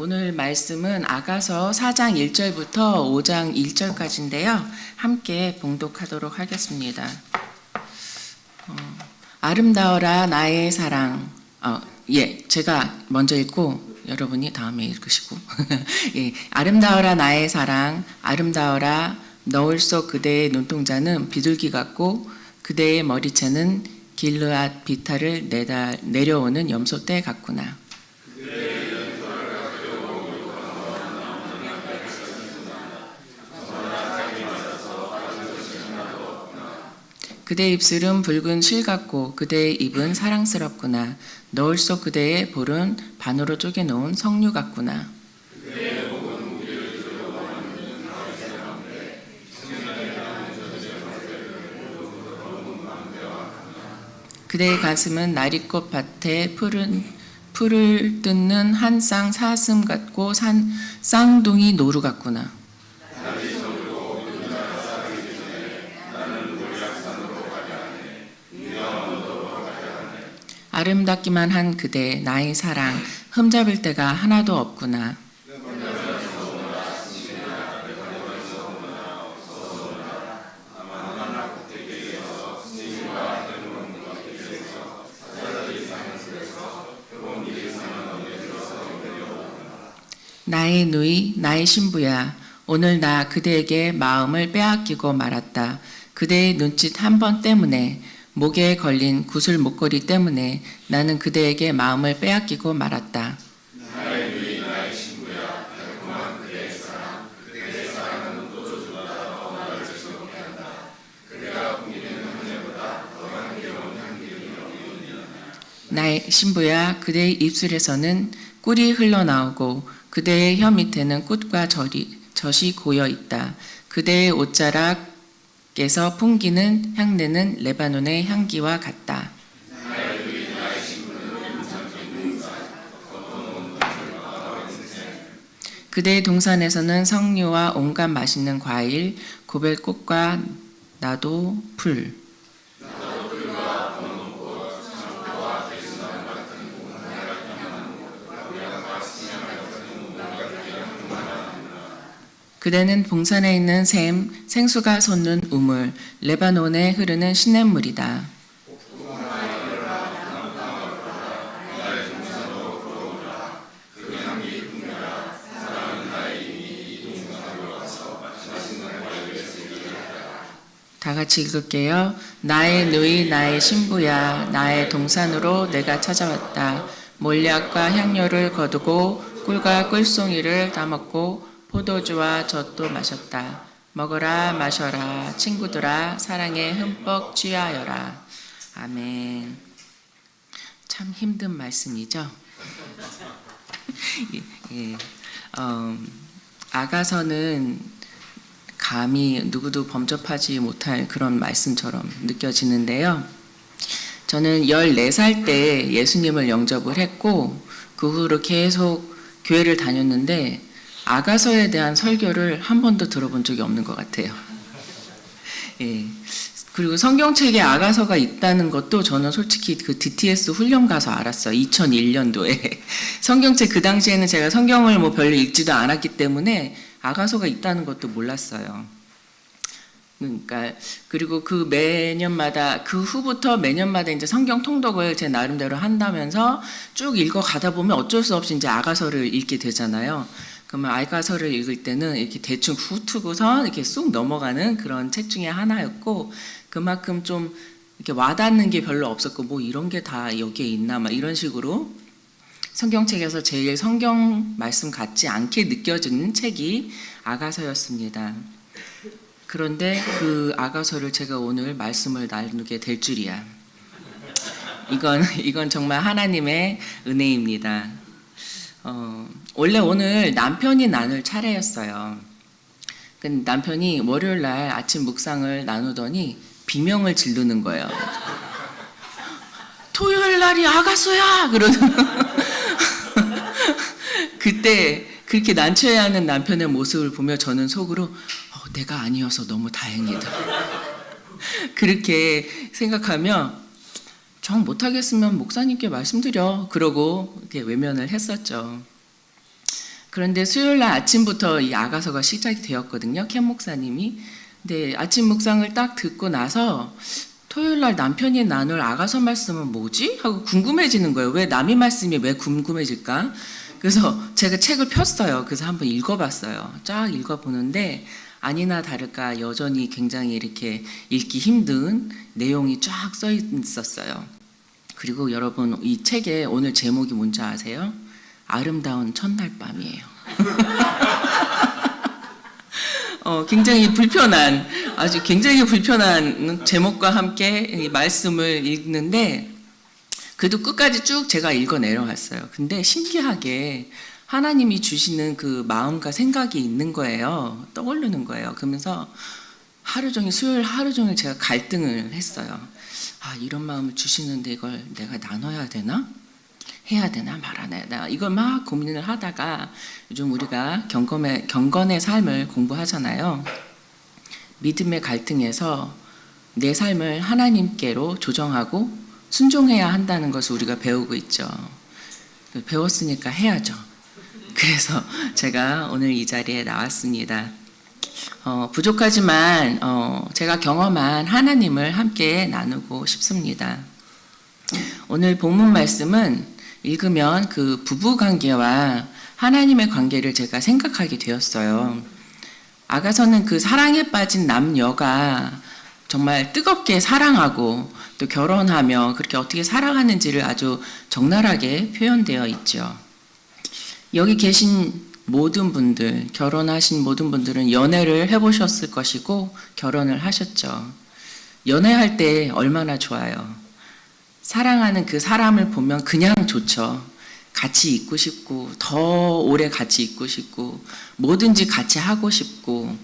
오늘 말씀은 아가서 4장 1절부터 5장 1절까지인데요. 함께 봉독하도록 하겠습니다. 어, 아름다워라 나의 사랑. 어, 예, 제가 먼저 읽고 여러분이 다음에 읽으시고. 예, 아름다워라 나의 사랑. 아름다워라 너울 속 그대의 눈동자는 비둘기 같고 그대의 머리채는 길르앗 비탈을 내다 내려오는 염소떼 같구나. 그대의 입술은 붉은 실 같고 그대의 입은 사랑스럽구나. 너울 속 그대의 볼은 반으로 쪼개놓은 석류 같구나. 그대의 가슴은 나리꽃 밭에 푸른 풀을 뜯는 한 쌍 사슴 같고 산 쌍둥이 노루 같구나. 아름답기만 한 그대 나의 사랑 흠잡을 데가 하나도 없구나. 나의 누이, 나의 신부야. 오늘 나 그대에게 마음을 빼앗기고 말았다. 그대의 눈짓 한 번 때문에, 목에 걸린 구슬 목걸이 때문에 나는 그대에게 마음을 빼앗기고 말았다. 나의 신부야, 그대의 입술에서는 꿀이 흘러나오고 그대의 혀 밑에는 꽃과 절이, 젖이 고여 있다. 그대의 옷자락 에서 풍기는 향내는 레바논의 향기와 같다. 그대의 동산에서는 석류와 온갖 맛있는 과일, 고벨꽃과 나도 풀. 그대는 봉산에 있는 샘, 생수가 솟는 우물, 레바논에 흐르는 시냇물이다. 다 같이 읽을게요. 나의 누이, 나의 신부야, 나의 동산으로 내가 찾아왔다. 몰약과 향료를 거두고 꿀과 꿀송이를 따먹고 포도주와 젖도 마셨다. 먹어라 마셔라 친구들아 사랑에 흠뻑 취하여라. 아멘. 참 힘든 말씀이죠. 예, 예. 어, 아가서는 감히 누구도 범접하지 못할 그런 말씀처럼 느껴지는데요. 저는 14살 때 예수님을 영접을 했고 그 후로 계속 교회를 다녔는데 아가서에 대한 설교를 한 번도 들어본 적이 없는 것 같아요. 예. 그리고 성경책에 아가서가 있다는 것도 저는 솔직히 그 DTS 훈련 가서 알았어요. 2001년도에. 성경책 그 당시에는 제가 성경을 뭐 별로 읽지도 않았기 때문에 아가서가 있다는 것도 몰랐어요. 그러니까 그리고 그 매년마다 그 후부터 매년마다 이제 성경 통독을 제 나름대로 한다면서 쭉 읽어 가다 보면 어쩔 수 없이 이제 아가서를 읽게 되잖아요. 그러면 아가서를 읽을 때는 이렇게 대충 훑고서 이렇게 쑥 넘어가는 그런 책 중에 하나였고 그만큼 좀 이렇게 와닿는 게 별로 없었고 뭐 이런 게 다 여기에 있나 막 이런 식으로 성경책에서 제일 성경 말씀 같지 않게 느껴지는 책이 아가서였습니다. 그런데 그 아가서를 제가 오늘 말씀을 나누게 될 줄이야. 이건 이건 정말 하나님의 은혜입니다. 어, 원래 오늘 남편이 나눌 차례였어요. 남편이 월요일 날 아침 묵상을 나누더니 비명을 지르는 거예요. 토요일 날이 아가서야 그러는 그때 그렇게 난처해 하는 남편의 모습을 보며 저는 속으로 어, 내가 아니어서 너무 다행이다. 그렇게 생각하며 정 못하겠으면 목사님께 말씀드려. 그러고 이렇게 외면을 했었죠. 그런데 수요일 날 아침부터 이 아가서가 시작이 되었거든요. 켄 목사님이. 근데 아침 묵상을 딱 듣고 나서 토요일 날 남편이 나눌 아가서 말씀은 뭐지? 하고 궁금해지는 거예요. 왜 남의 말씀이 왜 궁금해질까? 그래서 제가 책을 폈어요. 그래서 한번 읽어봤어요. 쫙 읽어보는데 아니나 다를까 여전히 굉장히 이렇게 읽기 힘든 내용이 쫙 써 있었어요. 그리고 여러분 이 책의 오늘 제목이 뭔지 아세요? 아름다운 첫날 밤이에요. 어, 굉장히 불편한 아주 굉장히 불편한 제목과 함께 이 말씀을 읽는데 그래도 끝까지 쭉 제가 읽어 내려갔어요. 근데 신기하게 하나님이 주시는 그 마음과 생각이 있는 거예요. 떠오르는 거예요. 그러면서 하루 종일 수요일 하루 종일 제가 갈등을 했어요. 아 이런 마음을 주시는데 이걸 내가 나눠야 되나? 해야 되나 말아야 되나 이걸 막 고민을 하다가 요즘 우리가 경건의 경건의 삶을 공부하잖아요. 믿음의 갈등에서 내 삶을 하나님께로 조정하고 순종해야 한다는 것을 우리가 배우고 있죠. 배웠으니까 해야죠. 그래서 제가 오늘 이 자리에 나왔습니다. 어, 부족하지만 어, 제가 경험한 하나님을 함께 나누고 싶습니다. 오늘 본문 말씀은 읽으면 그 부부 관계와 하나님의 관계를 제가 생각하게 되었어요. 아가서는 그 사랑에 빠진 남녀가 정말 뜨겁게 사랑하고 또 결혼하며 그렇게 어떻게 살아가는지를 아주 적나라하게 표현되어 있죠. 여기 계신 모든 분들, 결혼하신 모든 분들은 연애를 해보셨을 것이고 결혼을 하셨죠. 연애할 때 얼마나 좋아요. 사랑하는 그 사람을 보면 그냥 좋죠. 같이 있고 싶고, 더 오래 같이 있고 싶고, 뭐든지 같이 하고 싶고,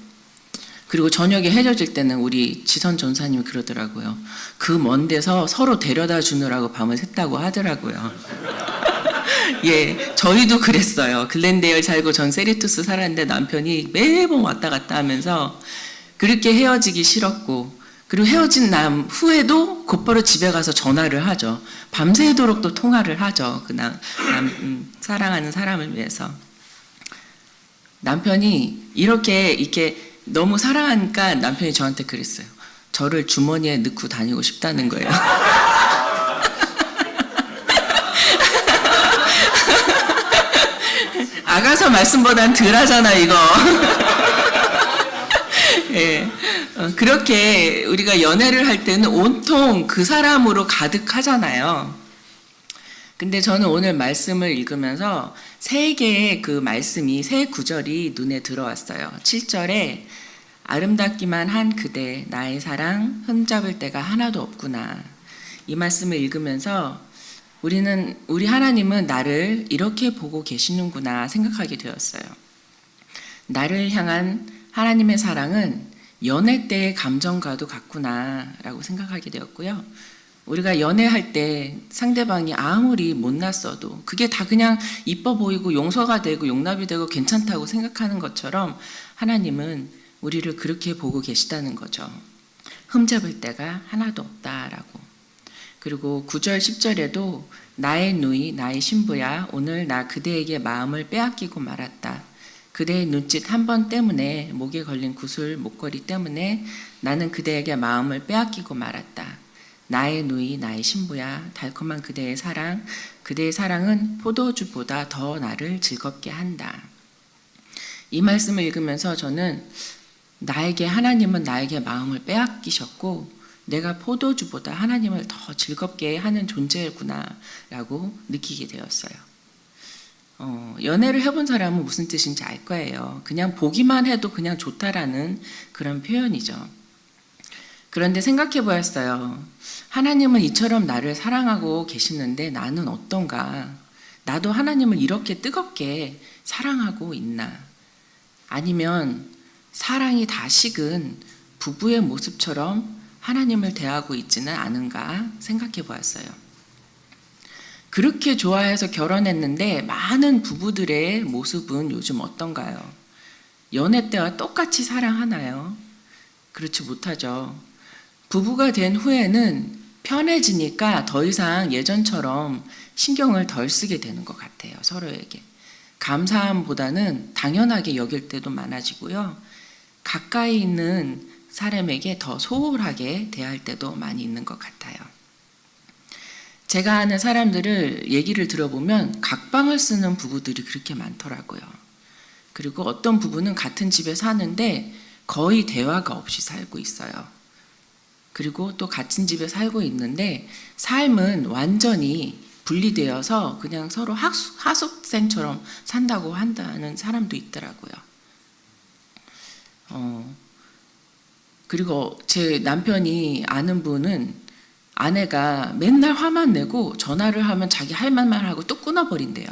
그리고 저녁에 해져질 때는 우리 지선 전사님이 그러더라고요. 그 먼 데서 서로 데려다 주느라고 밤을 샜다고 하더라고요. 예, 저희도 그랬어요. 글렌데일 살고 전 세리투스 살았는데 남편이 매번 왔다 갔다 하면서 그렇게 헤어지기 싫었고, 그리고 헤어진 남 후에도 곧바로 집에 가서 전화를 하죠. 밤새도록 또 통화를 하죠. 그 남, 남 음, 사랑하는 사람을 위해서. 남편이 이렇게 이렇게 너무 사랑하니까 남편이 저한테 그랬어요. 저를 주머니에 넣고 다니고 싶다는 거예요. 아가서 말씀보단 덜 하잖아, 이거. 예. 어, 그렇게 우리가 연애를 할 때는 온통 그 사람으로 가득하잖아요. 근데 저는 오늘 말씀을 읽으면서 세 개의 그 말씀이 세 구절이 눈에 들어왔어요. 7절에 아름답기만 한 그대 나의 사랑 흠잡을 데가 하나도 없구나. 이 말씀을 읽으면서 우리는 우리 하나님은 나를 이렇게 보고 계시는구나 생각하게 되었어요. 나를 향한 하나님의 사랑은 연애 때의 감정과도 같구나라고 생각하게 되었고요. 우리가 연애할 때 상대방이 아무리 못났어도 그게 다 그냥 이뻐 보이고 용서가 되고 용납이 되고 괜찮다고 생각하는 것처럼 하나님은 우리를 그렇게 보고 계시다는 거죠. 흠잡을 데가 하나도 없다라고. 그리고 9절 10절에도 나의 누이 나의 신부야 오늘 나 그대에게 마음을 빼앗기고 말았다. 그대의 눈짓 한 번 때문에 목에 걸린 구슬 목걸이 때문에 나는 그대에게 마음을 빼앗기고 말았다. 나의 누이 나의 신부야 달콤한 그대의 사랑 그대의 사랑은 포도주보다 더 나를 즐겁게 한다. 이 말씀을 읽으면서 저는 나에게 하나님은 나에게 마음을 빼앗기셨고 내가 포도주보다 하나님을 더 즐겁게 하는 존재구나라고 느끼게 되었어요. 어, 연애를 해본 사람은 무슨 뜻인지 알 거예요. 그냥 보기만 해도 그냥 좋다라는 그런 표현이죠. 그런데 생각해 보았어요. 하나님은 이처럼 나를 사랑하고 계시는데 나는 어떤가? 나도 하나님을 이렇게 뜨겁게 사랑하고 있나? 아니면 사랑이 다 식은 부부의 모습처럼 하나님을 대하고 있지는 않은가 생각해 보았어요. 그렇게 좋아해서 결혼했는데 많은 부부들의 모습은 요즘 어떤가요? 연애 때와 똑같이 사랑하나요? 그렇지 못하죠. 부부가 된 후에는 편해지니까 더 이상 예전처럼 신경을 덜 쓰게 되는 것 같아요. 서로에게. 감사함보다는 당연하게 여길 때도 많아지고요. 가까이 있는 사람에게 더 소홀하게 대할 때도 많이 있는 것 같아요. 제가 아는 사람들을 얘기를 들어보면 각방을 쓰는 부부들이 그렇게 많더라고요. 그리고 어떤 부부는 같은 집에 사는데 거의 대화가 없이 살고 있어요. 그리고 또 같은 집에 살고 있는데 삶은 완전히 분리되어서 그냥 서로 하숙, 하숙생처럼 산다고 한다는 사람도 있더라고요. 어, 그리고 제 남편이 아는 분은 아내가 맨날 화만 내고 전화를 하면 자기 할 말만 하고 또 끊어버린대요.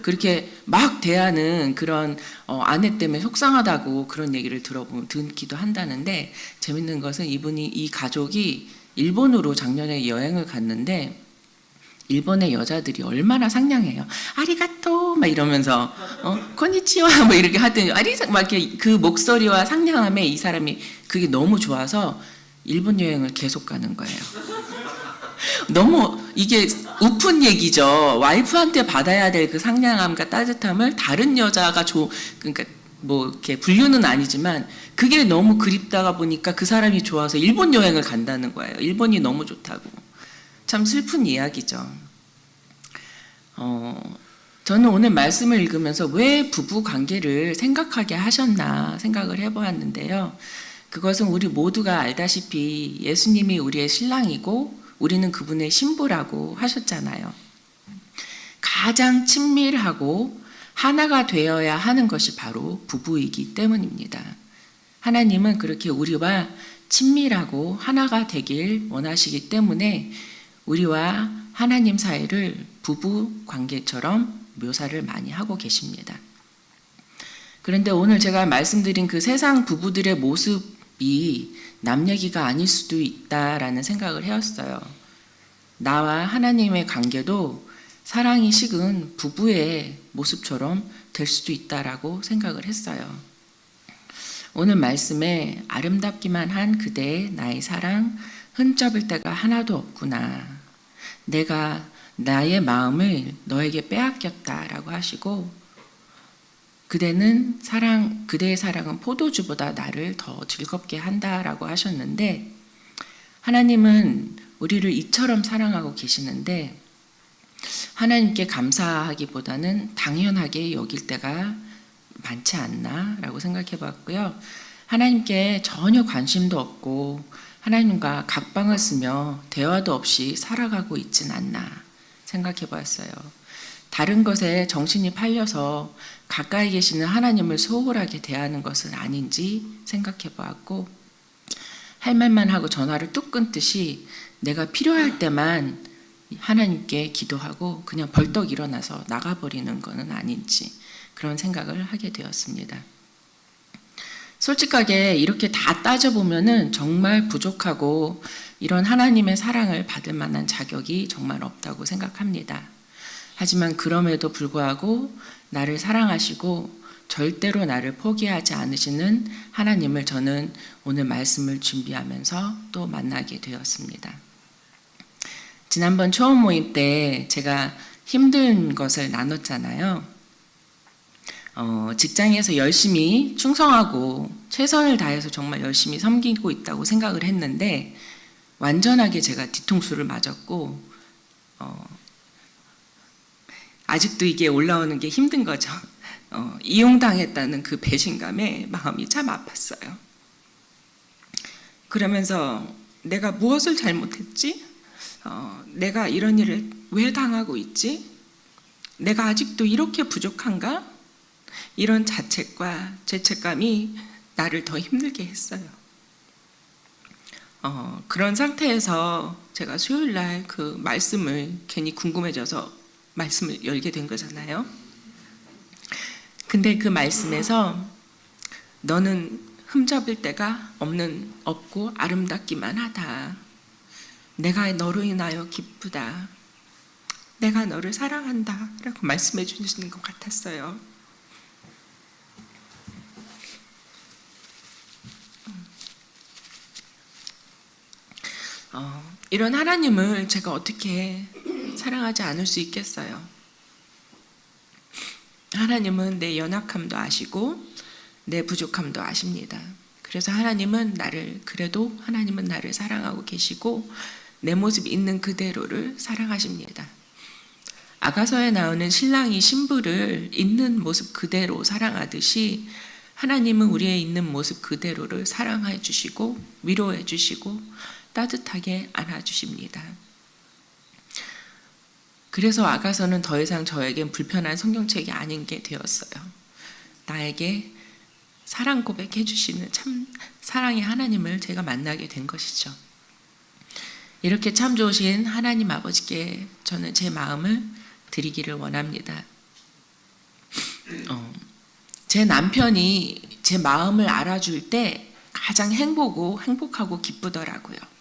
그렇게 막 대하는 그런 어, 아내 때문에 속상하다고 그런 얘기를 들어보면 듣기도 한다는데 재밌는 것은 이분이 이 가족이 일본으로 작년에 여행을 갔는데 일본의 여자들이 얼마나 상냥해요. 아리가또 막 이러면서 어 코니치와 뭐 이렇게 하더니 아리 막 이렇게 그 목소리와 상냥함에 이 사람이 그게 너무 좋아서 일본 여행을 계속 가는 거예요. 너무 이게 우픈 얘기죠. 와이프한테 받아야 될 그 상냥함과 따뜻함을 다른 여자가 줘 그러니까 뭐 이렇게 분류는 아니지만 그게 너무 그립다가 보니까 그 사람이 좋아서 일본 여행을 간다는 거예요. 일본이 너무 좋다고. 참 슬픈 이야기죠. 어, 저는 오늘 말씀을 읽으면서 왜 부부 관계를 생각하게 하셨나 생각을 해보았는데요. 그것은 우리 모두가 알다시피 예수님이 우리의 신랑이고 우리는 그분의 신부라고 하셨잖아요. 가장 친밀하고 하나가 되어야 하는 것이 바로 부부이기 때문입니다. 하나님은 그렇게 우리와 친밀하고 하나가 되길 원하시기 때문에 우리와 하나님 사이를 부부 관계처럼 묘사를 많이 하고 계십니다. 그런데 오늘 제가 말씀드린 그 세상 부부들의 모습이 남 얘기가 아닐 수도 있다라는 생각을 해왔어요. 나와 하나님의 관계도 사랑이 식은 부부의 모습처럼 될 수도 있다라고 생각을 했어요. 오늘 말씀에 아름답기만 한 그대의 나의 사랑 흠잡을 데가 하나도 없구나. 내가 나의 마음을 너에게 빼앗겼다라고 하시고 그대는 사랑 그대의 사랑은 포도주보다 나를 더 즐겁게 한다라고 하셨는데 하나님은 우리를 이처럼 사랑하고 계시는데 하나님께 감사하기보다는 당연하게 여길 때가 많지 않나라고 생각해 봤고요. 하나님께 전혀 관심도 없고 하나님과 각방을 쓰며 대화도 없이 살아가고 있진 않나 생각해 봤어요. 다른 것에 정신이 팔려서 가까이 계시는 하나님을 소홀하게 대하는 것은 아닌지 생각해 보았고 할 말만 하고 전화를 뚝 끊듯이 내가 필요할 때만 하나님께 기도하고 그냥 벌떡 일어나서 나가버리는 것은 아닌지 그런 생각을 하게 되었습니다. 솔직하게 이렇게 다 따져보면은 정말 부족하고 이런 하나님의 사랑을 받을 만한 자격이 정말 없다고 생각합니다. 하지만 그럼에도 불구하고 나를 사랑하시고 절대로 나를 포기하지 않으시는 하나님을 저는 오늘 말씀을 준비하면서 또 만나게 되었습니다. 지난번 초원 모임 때 제가 힘든 것을 나눴잖아요. 어, 직장에서 열심히 충성하고 최선을 다해서 정말 열심히 섬기고 있다고 생각을 했는데 완전하게 제가 뒤통수를 맞았고 어, 아직도 이게 올라오는 게 힘든 거죠. 어, 이용당했다는 그 배신감에 마음이 참 아팠어요. 그러면서 내가 무엇을 잘못했지? 어, 내가 이런 일을 왜 당하고 있지? 내가 아직도 이렇게 부족한가? 이런 자책과 죄책감이 나를 더 힘들게 했어요. 어, 그런 상태에서 제가 수요일 날 그 말씀을 괜히 궁금해져서 말씀을 열게 된 거잖아요. 근데 그 말씀에서 너는 흠잡을 데가 없는 없고 아름답기만 하다. 내가 너로 인하여 기쁘다. 내가 너를 사랑한다. 라고 말씀해 주시는 것 같았어요. 어, 이런 하나님을 제가 어떻게 사랑하지 않을 수 있겠어요? 하나님은 내 연약함도 아시고 내 부족함도 아십니다. 그래서 하나님은 나를 그래도 하나님은 나를 사랑하고 계시고 내 모습 있는 그대로를 사랑하십니다. 아가서에 나오는 신랑이 신부를 있는 모습 그대로 사랑하듯이 하나님은 우리의 있는 모습 그대로를 사랑해 주시고 위로해 주시고 따뜻하게 안아 주십니다. 그래서 아가서는 더 이상 저에겐 불편한 성경책이 아닌 게 되었어요. 나에게 사랑 고백해 주시는 참 사랑의 하나님을 제가 만나게 된 것이죠. 이렇게 참 좋으신 하나님 아버지께 저는 제 마음을 드리기를 원합니다. 어, 제 남편이 제 마음을 알아줄 때 가장 행복고 행복하고 기쁘더라고요.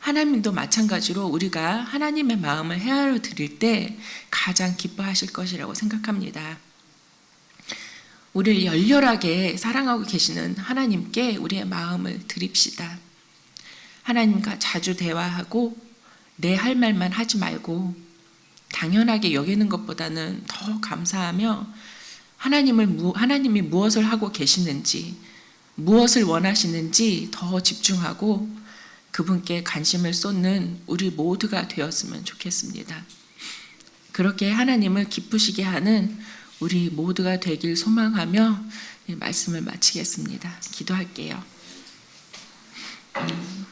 하나님도 마찬가지로 우리가 하나님의 마음을 헤아려 드릴 때 가장 기뻐하실 것이라고 생각합니다. 우리를 열렬하게 사랑하고 계시는 하나님께 우리의 마음을 드립시다. 하나님과 자주 대화하고 내 할 말만 하지 말고 당연하게 여기는 것보다는 더 감사하며 하나님을 하나님이 무엇을 하고 계시는지 무엇을 원하시는지 더 집중하고 그분께 관심을 쏟는 우리 모두가 되었으면 좋겠습니다. 그렇게 하나님을 기쁘시게 하는 우리 모두가 되길 소망하며 말씀을 마치겠습니다. 기도할게요. 음,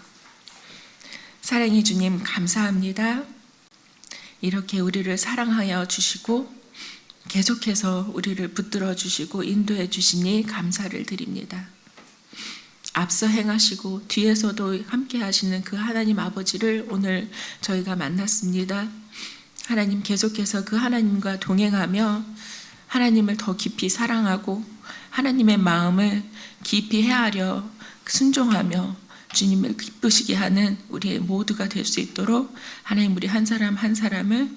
사랑의 주님 감사합니다. 이렇게 우리를 사랑하여 주시고 계속해서 우리를 붙들어 주시고 인도해 주시니 감사를 드립니다. 앞서 행하시고 뒤에서도 함께 하시는 그 하나님 아버지를 오늘 저희가 만났습니다. 하나님 계속해서 그 하나님과 동행하며 하나님을 더 깊이 사랑하고 하나님의 마음을 깊이 헤아려 순종하며 주님을 기쁘시게 하는 우리의 모두가 될 수 있도록 하나님 우리 한 사람 한 사람을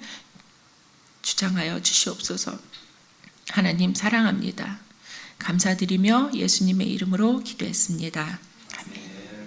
주장하여 주시옵소서. 하나님 사랑합니다. 감사드리며 예수님의 이름으로 기도했습니다.